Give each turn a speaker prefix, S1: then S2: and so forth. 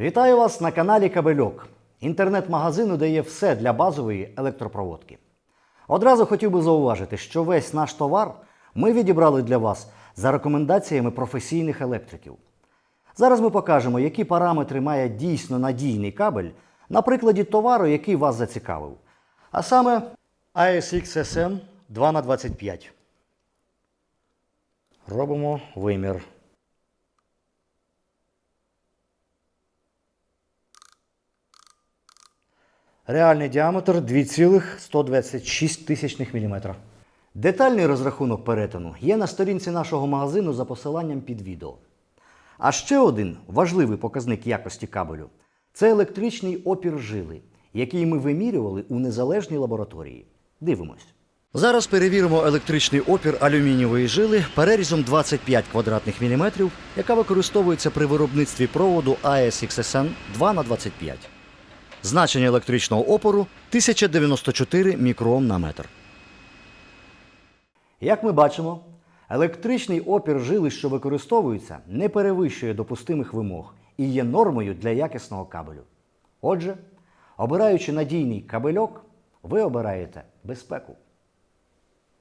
S1: Вітаю вас на каналі Кабельок, інтернет-магазину, де є все для базової електропроводки. Одразу хотів би зауважити, що весь наш товар ми відібрали для вас за рекомендаціями професійних електриків. Зараз ми покажемо, які параметри має дійсно надійний кабель на прикладі товару, який вас зацікавив. А саме ASXSN 2х25. Робимо вимір. Реальний діаметр 2,126 тисячних мм. Детальний розрахунок перетину є на сторінці нашого магазину за посиланням під відео. А ще один важливий показник якості кабелю це електричний опір жили, який ми вимірювали у незалежній лабораторії. Дивимось. Зараз перевіримо електричний опір алюмінієвої жили перерізом 25 квадратних міліметрів, яка використовується при виробництві проводу ASXSN 2х25. Значення електричного опору 1094 мікроом на метр. Як ми бачимо, електричний опір жили, що використовується, не перевищує допустимих вимог і є нормою для якісного кабелю. Отже, обираючи надійний кабельок, ви обираєте безпеку.